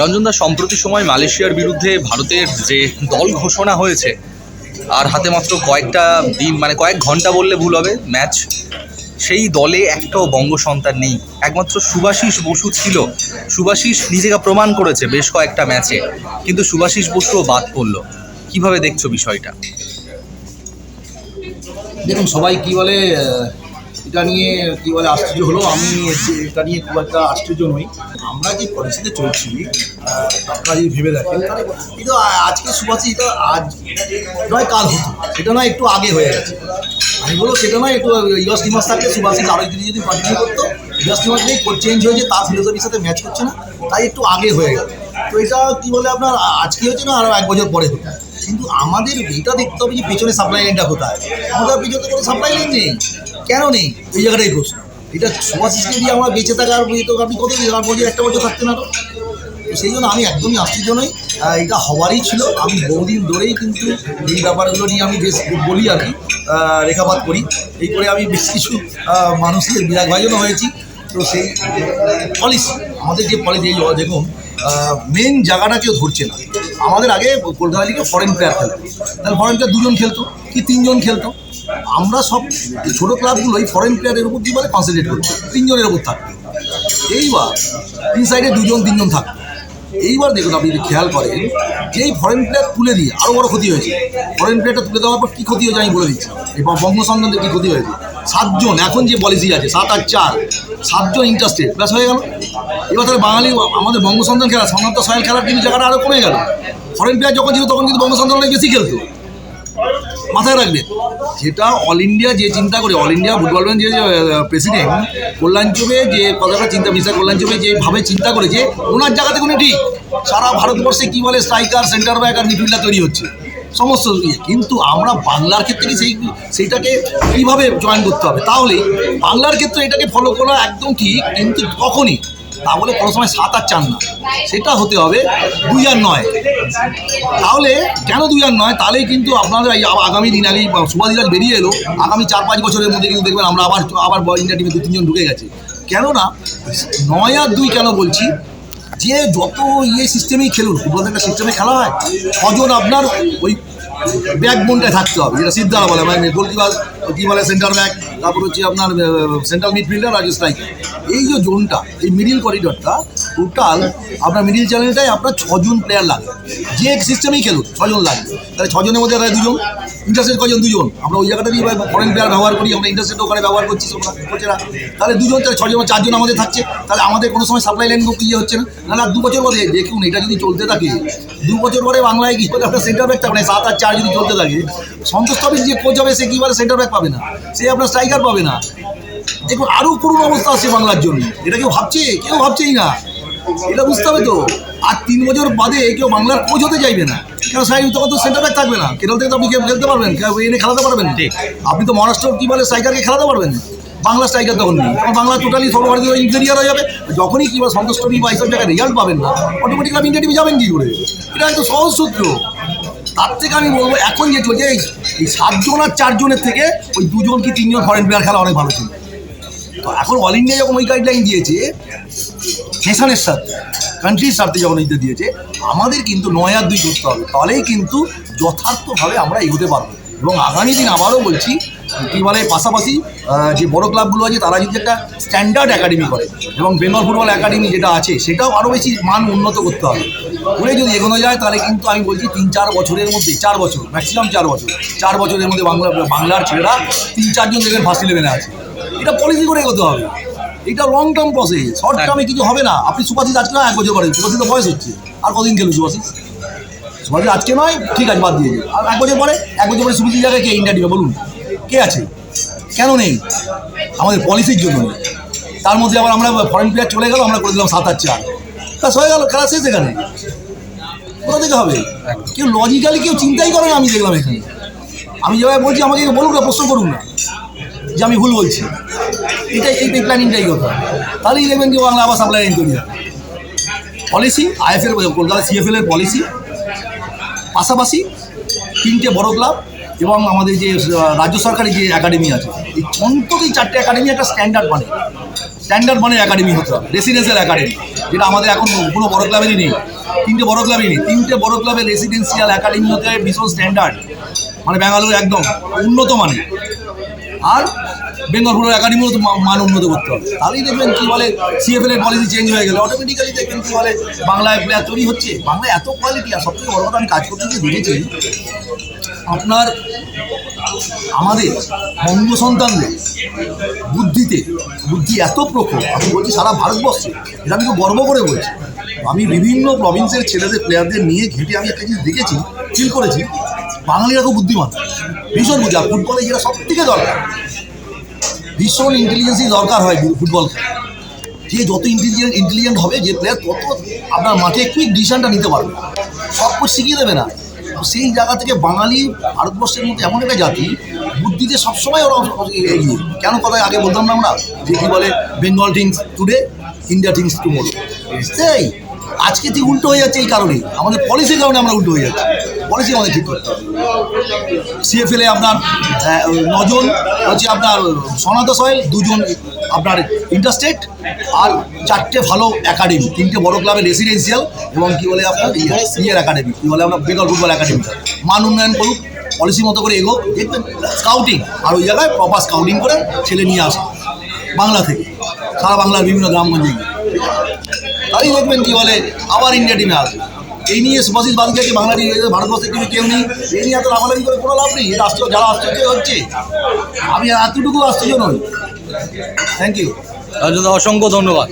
রঞ্জনদা সম্প্রতি সময় মালয়েশিয়ার বিরুদ্ধে ভারতের যে দল ঘোষণা হয়েছে, আর হাতে মাত্র কয়েকটা দিন মানে কয়েক ঘণ্টা বললে ভুল হবে, ম্যাচ, সেই দলে একটাও বঙ্গ সন্তান নেই। একমাত্র সুভাষিস বসু ছিল। সুভাষিস নিজেকে প্রমাণ করেছে বেশ কয়েকটা ম্যাচে, কিন্তু সুভাষিস বসুও বাদ পড়ল। কীভাবে দেখছ বিষয়টা? দেখুন, সবাই কি বলে এটা নিয়ে কি বলে আশ্চর্য হলো? আমি এটা নিয়ে খুব একটা আশ্চর্য নই। আমরা যে পলিসিতে চলছি আপনারা যদি ভেবে দেখেন কিন্তু আজকে সুভাষী এটা আজ নয়, কাল হতো সেটা নয়, একটু আগে হয়ে গেছে। আমি বলব সেটা নয়, একটু ইয়স টিমাস থাকলে সুভাষী আরও যদি যদি কন্টিনিউ করতো ইয়স নেই চেঞ্জ হয়েছে, তার ফিলোসফির সাথে ম্যাচ করছে না, তাই একটু আগে হয়ে গেল। তো এটা কী বলে আপনার, আজকে হচ্ছে না আরও এক বছর পরে হতো কিন্তু আমাদের এটা দেখতে হবে যে পেছনে সাপ্লাই লাইনটা কোথায়? আমাদের পেছনে কোনো সাপ্লাই লাইন নেই। কেন নেই? এই জায়গাটাই প্রশ্ন। এটা সুভাষিসকে দিয়ে আমার বেঁচে থাকার তো আপনি কত বছর একটা বছর থাকতে না তো। সেই জন্য আমি একদমই আশ্চর্য নই। এটা হওয়ারই ছিল। আমি বহুদিন ধরেই কিন্তু এই ব্যাপারগুলো নিয়ে আমি বেশ বলি আর কি। রেখাপাত করি। এই করে আমি বেশ কিছু মানুষের বিরাগভাজনও হয়েছি। তো সেই পলিসি আমাদের যে পলিসি দেখুন মেন জায়গাটা কেউ ধরছে না। আমাদের আগে কলকাতা লিগে ফরেন প্লেয়ার খেলতো। তাহলে ফরেন প্লেয়ার দুজন খেলতো, কি তিনজন খেলতো? আমরা সব ছোটো ক্লাবগুলোই ফরেন প্লেয়ারের উপর দিয়ে বলে কনসেন্ট্রেট করতো তিনজনের উপর থাকতো এইবার তিন সাইডে দুজন, তিনজন থাকতো এইবার দেখুন আপনি যদি খেয়াল করেন যে এই ফরেন প্লেয়ার তুলে দিয়ে আরও বড় ক্ষতি হয়েছে। ফরেন প্লেয়ারটা তুলে দেওয়ার পর কী ক্ষতি হয়েছে আমি বলে দিচ্ছি। এই বঙ্গসন্ধানদের কী ক্ষতি হয়েছে? সাতজন, এখন যে পলিসি আছে, সাত আর চার, সাতজন ইন্টারেস্টেড ব্যাস হয়ে গেল। এবার তাহলে বাঙালি, আমাদের বঙ্গসন্ধান খেলা সন্ন্যত সয়েল খেলার কিন্তু জায়গাটা আরও কমে গেল। ফরেন প্লেয়ার যখন ছিল, তখন কিন্তু বঙ্গসন্ধান অনেক বেশি খেলতো। মাথায় রাখবেন যেটা অল ইন্ডিয়া যে চিন্তা করে অল ইন্ডিয়া ফুটবল যে প্রেসিডেন্ট কল্যাণ চৌবে যে কথাটা চিন্তা মিস্টার কল্যাণ চৌবে যেভাবে চিন্তা করেছে, ওনার জায়গাতে কোনো ঠিক। সারা ভারতবর্ষে কী বলে স্ট্রাইকার সেন্টার ব্যাক আর মিডফিল্ডার তৈরি হচ্ছে। সমস্ত ইয়ে। কিন্তু আমরা বাংলার ক্ষেত্রে কি সেই, সেইটাকে কীভাবে জয়েন করতে হবে? তাহলে বাংলার ক্ষেত্রে এটাকে ফলো করা একদম ঠিক, কিন্তু কখনই তা বলে কোনো সময় সাত আর চান না। সেটা হতে হবে দুই আর নয়। তাহলে কেন দুই আর নয়? তাহলেই কিন্তু আপনাদের আগামী দিন আগেই সুভাষিরাজ বেরিয়ে এলো। আগামী চার পাঁচ বছরের মধ্যে কিন্তু দেখবেন আমরা আবার আবার ইন্ডিয়া টিমে দু তিনজন ঢুকে গেছে। কেননা নয় আর দুই কেন বলছি? যে যত ইয়ে সিস্টেমেই খেলুন ফুটবল একটা সিস্টেমে খেলা হয়, ছজন আপনার ওই ব্যাকবোনটায় থাকতে হবে, যেটা সিদ্ধারা বলে মানে গোলকিপার কী বলে সেন্টার ব্যাক তারপর হচ্ছে আপনার সেন্ট্রাল মিডফিল্ডার আর স্ট্রাইকার এই যে জোনটা এই মিডিল করিডরটা টোটাল আপনার মিডিল চ্যানেলটাই আপনার ছজন প্লেয়ার লাগে। যে সিস্টেমেই খেলুন ছজন লাগবে তাহলে ছজনের মধ্যে দুজন। ইন্টারসেট কজন দুজন? আমরা ওই জায়গাটা দিয়ে ফরেন প্লেয়ার ব্যবহার করি, আমরা ইন্টারসেট ওখানে ব্যবহার করছি কোচেরা তাহলে দুজন, তাহলে ছজন চারজন আমাদের থাকছে, তাহলে আমাদের কোনো সময় সাপ্লাই লাইন ইয়ে হচ্ছে না। আর দু বছর পরে দেখুন, এটা যদি চলতে থাকে, দু বছর পরে বাংলায় কি করে আপনার সেন্টার ব্যাক থাকবে না, সাত আর চার যদি চলতে থাকে সন্তোষ ট্রফির যে কোচ হবে, সে কী বলে? সেন্টার ব্যাক পাবে না। সে আপনার স্ট্রাইকার পাবে না। দেখুন আরও করুণ অবস্থা আছে বাংলার জন্য। এটা কেউ ভাবছে? কেউ ভাবছেই না। এটা বুঝতে হবে তো। আর তিন বছর বাদে কেউ বাংলার কোচ হতে চাইবে না। কেন সাইড তখন তো সেন্টার ব্যাক থাকবে না? কেরল থেকে তো আপনি খেলতে পারবেন এনে খেলাতে পারবেন। ঠিক। আপনি তো মহারাষ্ট্র কি বলে স্ট্রাইকারকে খেলাতে পারবেন? বাংলা স্ট্রাইকার তখন নেই। তখন বাংলা টোটালি সর্বভারতীয় ইন্টেরিয়ার হয়ে যাবে। যখনই কি বলে সন্তোষ ট্রফি বা এইসব জায়গায় রেজাল্ট পাবেন না অটোমেটিক আপনি ইন্ডিয়া টিমে যাবেন কি করে? এটা একটু সহজ সূত্র। তার থেকে আমি বলব এখন যে চলছে এই সাতজন আর চারজনের থেকে ওই দুজন কি তিনজন ফরেন প্লেয়ার খেলা অনেক ভালো ছিল। তো এখন অল ইন্ডিয়া যখন ওই গাইডলাইন দিয়েছে নেশনের সাথে কান্ট্রির স্বার্থে যখন এইটা দিয়েছে। আমাদের কিন্তু নয় আর দুই করতে হবে। তাহলেই কিন্তু যথার্থভাবে আমরা এগোতে পারব। এবং আগামী দিন আবারও বলছি বলে, পাশাপাশি যে বড় ক্লাবগুলো আছে, তারা যদি একটা স্ট্যান্ডার্ড একাডেমি করে। এবং বেঙ্গল ফুটবল একাডেমি যেটা আছে, সেটাও আরও বেশি মান উন্নত করতে হবে। করে যদি এগোনো যায়, তাহলে কিন্তু আমি বলছি তিন, চার বছরের মধ্যে, চার বছর ম্যাক্সিমাম চার বছর, চার বছরের মধ্যে বাংলা, বাংলার ছেলেরা তিন, চারজন দেখবেন ফার্স্ট ইলেভেনে আছে। এটা পলিসি করে এগোতে হবে। এটা লং টার্ম প্রসেস শর্ট টার্মে কিছু হবে না। আপনি সুভাষিস আজকে না এক বছর পরে সুভাষিস তো বয়স হচ্ছে। আর কদিন খেলুন সুভাষিস সুভাষিস আজকে নয় ঠিক আছে বাদ দিয়ে। আর এক বছর পরে এক বছর পরে সুভাষিস জায়গায় কে ইন্ডিয়া টিমে বলুন? কে আছে? কেন নেই? আমাদের পলিসির জন্য নেই। তার মধ্যে আবার আমরা ফরেন প্লেয়ার চলে গেল আমরা করে দিলাম সাত আট চার। তা হয়ে গেল খেলা শেষ এখানে। কোথা থেকে হবে? কেউ লজিক্যালি কেউ চিন্তাই করে না আমি দেখলাম এখানে। আমি যেভাবে বলছি আমাকে বলুন না প্রশ্ন করুন না। যে আমি ভুল বলছি। এটাই এই প্ল্যানিংটাই কথা। তাহলেই দেখবেন যে বাংলা আবার সাপ্লাই লাইন তৈরি পলিসি আইএফএল কলকাতা সিএফএল এর পলিসি পাশাপাশি তিনটে বড় ক্লাব এবং আমাদের যে রাজ্য সরকারি যে একাডেমি আছে, এই অন্তত এই চারটে একাডেমি একটা স্ট্যান্ডার্ড মানে। স্ট্যান্ডার্ড মানে একাডেমি হতে হবে রেসিডেন্সিয়াল একাডেমি যেটা আমাদের এখন কোনো বড় ক্লাবেরই নেই। তিনটে বড় ক্লাবই নেই। তিনটে বড় ক্লাবের রেসিডেন্সিয়াল একাডেমি হতে হবে, ভীষণ স্ট্যান্ডার্ড মানে ব্যাঙ্গালোর একদম উন্নত মানের। আর বেঙ্গল ফুটবল একাডেমিও তো মান উন্নত করতে হবে। তাহলেই দেখবেন কী বলে সিএফএল এর পলিসি চেঞ্জ হয়ে গেলে। অটোমেটিক্যালি দেখবেন কী বলে, বাংলায় প্লেয়ার তৈরি হচ্ছে। বাংলায় এত কোয়ালিটি আর সবথেকে বড় কথা আমি কাজ করতে গিয়ে দেখেছি, আপনার আমাদের বঙ্গ সন্তানদের বুদ্ধিতে, বুদ্ধি এত প্রখর, আমি বলছি সারা ভারতবর্ষে, এটা আমি খুব গর্ব করে বলছি। আমি বিভিন্ন প্রভিন্সের ছেলেদের প্লেয়ারদের নিয়ে ঘেঁটে আমি একটা জিনিস দেখেছি ফিল করেছি, বাঙালিরা খুব বুদ্ধিমান, ভীষণ বুঝা ফুটবলে যেটা সব থেকে দরকার ভীষণ ইন্টেলিজেন্সই দরকার হয় ফুটবল খেলায়। যে যত ইন্টেলিজেন্ট ইন্টেলিজেন্ট হবে, যে প্লেয়ার তত আপনার মাঠে কুইক ডিসিশনটা নিতে পারবে। সব কিছু শিখিয়ে দেবে না। সেই জায়গা থেকে বাঙালি ভারতবর্ষের মধ্যে এমন একটা জাতি, বুদ্ধিতে সবসময় ওরা এগিয়ে কেন কথায় আগে বলতাম না আমরা? যে কি বলে Bengal thinks today India thinks tomorrow সেই! আজকে ঠিক উল্টো হয়ে যাচ্ছে এই কারণে আমাদের পলিসির কারণে আমরা উল্টো হয়ে যাচ্ছি। পলিসি আমাদের ঠিক করতে হবে। সিএফএলে আপনার নজন, হচ্ছে আপনার সনাতন সয়েল দুজন আপনার ইন্টারস্টেট আর চারটে ভালো একাডেমি তিনটে বড় ক্লাবের রেসিডেন্সিয়াল এবং কি বলে আপনার ইয়ের একাডেমি কি বলে আপনার বেঙ্গল ফুটবল একাডেমি মান উন্নয়ন করুক পলিসি মতো করে এগো দেখবেন স্কাউটিং আর ওই জায়গায় প্রপার স্কাউটিং করে ছেলে নিয়ে আসা, বাংলা থেকে, সারা বাংলার বিভিন্ন গ্রামগঞ্জে গিয়ে। তাই দেখবেন কী বলে, আবার ইন্ডিয়া টিমে আসবে। এই নিয়ে সুভাষিস বাদকে আছে বাংলা টিম ভারতবর্ষের কিন্তু কেউ নেই, এই নিয়ে এত লাভালাভি করে কোনো লাভ নেই। এটা আশ্চর্য, যারা আশ্চর্য হচ্ছে, আমি এতটুকু আশ্চর্য নই। থ্যাংক ইউ অসংখ্য ধন্যবাদ।